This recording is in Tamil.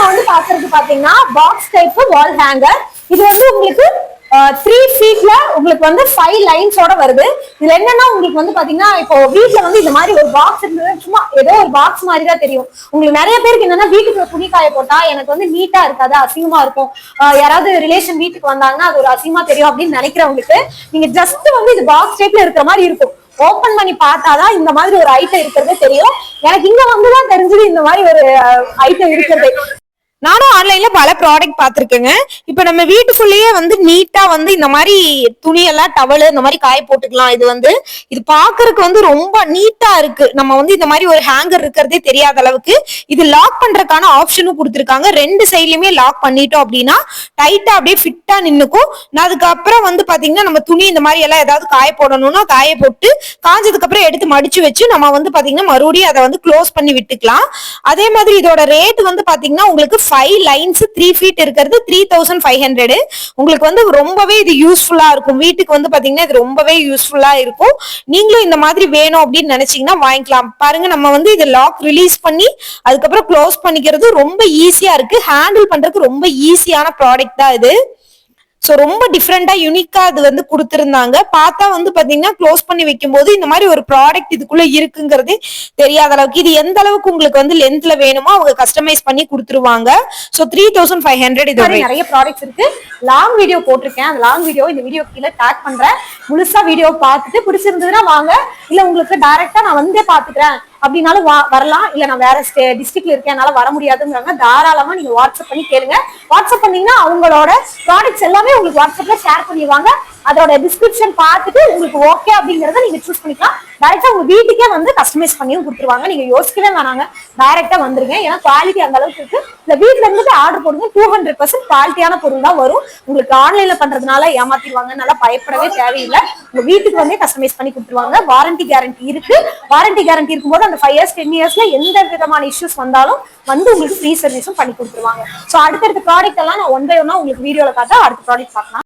நம்ம வந்து பாக்குறது பாத்தீங்கன்னா பாக்ஸ் டைப் வால் ஹேங்கர் இது வந்து உங்களுக்கு த்ரீ ஃபீட்ல உங்களுக்கு வந்து ஃபைவ் லைன்ஸோட வருது. இதுல என்னன்னா உங்களுக்கு வந்து பாத்தீங்கன்னா இப்போ வீட்டுல வந்து இந்த மாதிரி ஒரு பாக்ஸ் இருந்தது சும்மா ஏதோ ஒரு பாக்ஸ் மாதிரி தான் தெரியும். உங்களுக்கு நிறைய பேருக்கு என்னன்னா வீட்டுக்கு துணி காய போட்டா எனக்கு வந்து நீட்டா இருக்காது அசிங்கமா இருக்கும். யாராவது ரிலேஷன் வீட்டுக்கு வந்தாங்கன்னா அது ஒரு அசிங்கமா தெரியும் அப்படின்னு நினைக்கிறவங்களுக்கு நீங்க ஜஸ்ட் வந்து இது பாக்ஸ் டைப்ல இருக்கிற மாதிரி இருக்கும். ஓபன் பண்ணி பார்த்தாதான் இந்த மாதிரி ஒரு ஐட்டம் இருக்கிறதே தெரியும். எனக்கு இங்க வந்துதான் தெரிஞ்சது இந்த மாதிரி ஒரு ஐட்டம் இருக்கிறது. நானும் ஆன்லைன்ல பல ப்ராடக்ட் பார்த்துருக்கேங்க. இப்போ நம்ம வீட்டுக்குள்ளேயே வந்து நீட்டா வந்து இந்த மாதிரி துணியெல்லாம் டவல் இந்த மாதிரி காய போட்டுக்கலாம். இது வந்து இது பாக்குறதுக்கு வந்து ரொம்ப நீட்டா இருக்கு. நம்ம வந்து இந்த மாதிரி ஒரு ஹேங்கர் இருக்கிறதே தெரியாத அளவுக்கு இது லாக் பண்றதுக்கான ஆப்ஷனும் கொடுத்துருக்காங்க. ரெண்டு சைட்லயுமே லாக் பண்ணிட்டோம் அப்படின்னா டைட்டா அப்படியே ஃபிட்டா நின்னுக்கும். நான் அதுக்கப்புறம் வந்து பாத்தீங்கன்னா நம்ம துணி இந்த மாதிரி எல்லாம் ஏதாவது காய போடணும்னா காய போட்டு காஞ்சதுக்கு அப்புறம் எடுத்து மடிச்சு வச்சு நம்ம வந்து பாத்தீங்கன்னா மறுபடியும் அதை வந்து க்ளோஸ் பண்ணி விட்டுக்கலாம். அதே மாதிரி இதோட ரேட் வந்து பாத்தீங்கன்னா உங்களுக்கு ஃபைவ் லைன்ஸ் த்ரீ ஃபீட் இருக்கிறது த்ரீ தௌசண்ட் ஃபைவ் ஹண்ட்ரடு உங்களுக்கு வந்து ரொம்பவே இது யூஸ்ஃபுல்லா இருக்கும். வீட்டுக்கு வந்து பாத்தீங்கன்னா இது ரொம்பவே யூஸ்ஃபுல்லா இருக்கும். நீங்களும் இந்த மாதிரி வேணும் அப்படின்னு நினைச்சீங்கன்னா வாங்கிக்கலாம். பாருங்க நம்ம வந்து இது லாக் ரிலீஸ் பண்ணி அதுக்கப்புறம் க்ளோஸ் பண்ணிக்கிறது ரொம்ப ஈஸியா இருக்கு. ஹேண்டில் பண்றதுக்கு ரொம்ப ஈஸியான ப்ராடக்ட் தான் இது. ஸோ ரொம்ப டிஃப்ரெண்டா யூனிக்கா அது வந்து கொடுத்துருந்தாங்க. பார்த்தா வந்து பாத்தீங்கன்னா க்ளோஸ் பண்ணி வைக்கும்போது இந்த மாதிரி ஒரு ப்ராடக்ட் இதுக்குள்ள இருக்குங்கிறதே தெரியாத அளவுக்கு இது எந்த அளவுக்கு உங்களுக்கு வந்து லென்த்ல வேணுமோ அவங்க கஸ்டமைஸ் பண்ணி கொடுத்துருவாங்க. So three thousand five hundred இது நிறைய ப்ராடக்ட்ஸ் இருக்கு. லாங் வீடியோ போட்டிருக்கேன். அந்த லாங் வீடியோ இந்த வீடியோ கீழே டேக் பண்றேன். முழுசா வீடியோ பார்த்துட்டு பிடிச்சிருந்ததுன்னா வாங்க. இல்ல உங்களுக்கு டைரக்டா நான் வந்தே பாத்துக்கிறேன் அப்படின்னாலும் வா வரலாம். இல்ல நான் வேற டிஸ்ட்ரிக்ட்ல இருக்கேன் என்னால வர முடியாதுங்கிறாங்க. தாராளமா நீங்க வாட்ஸ்அப் பண்ணி கேளுங்க. வாட்ஸ்அப் பண்ணீங்கன்னா அவங்களோட ப்ராடக்ட்ஸ் எல்லாமே உங்களுக்கு வாட்ஸ்அப்ல ஷேர் பண்ணிடுவாங்க. அதோட டிஸ்கிரிப்ஷன் பார்த்துட்டு உங்களுக்கு ஓகே அப்படிங்கறத நீங்க சூஸ் பண்ணிக்கலாம். டைரக்டா உங்க வீட்டுக்கே வந்து கஸ்டமைஸ் பண்ணியும் கொடுத்துருவாங்க. நீங்க யோசிக்கவே வேணாங்க. டைரக்டா வந்துருங்க. ஏன்னா குவாலிட்டி அந்த அளவுக்கு இருக்கு. இந்த வீட்டுல இருந்துட்டு ஆர்டர் போடுங்க. டூ ஹண்ட்ரட் பர்சன்ட் குவாலிட்டியான பொருள் தான் வரும். உங்களுக்கு ஆன்லைன்ல பண்றதுனால ஏமாத்திடுவாங்க. நல்லா பயப்படவே தேவையில்லை. உங்க வீட்டுக்கு வந்து கஸ்டமைஸ் பண்ணி கொடுத்துருவாங்க. வாரண்டி கேரண்டி இருக்கு. வாரண்டி கேரண்டி இருக்கும்போது அந்த ஃபைவ் இயர்ஸ் டென் இயர்ஸ்ல எந்த விதமான இஷ்யூஸ் வந்தாலும் வந்து உங்களுக்கு ஃப்ரீ சர்வீஸும் பண்ணி கொடுத்துருவாங்க. ஸோ அடுத்தடுத்த ப்ராடக்ட் எல்லாம் நான் ஒன் பை ஒன்னா உங்களுக்கு வீடியோல பார்த்தா அடுத்த ப்ராடக்ட் பார்க்கலாம்.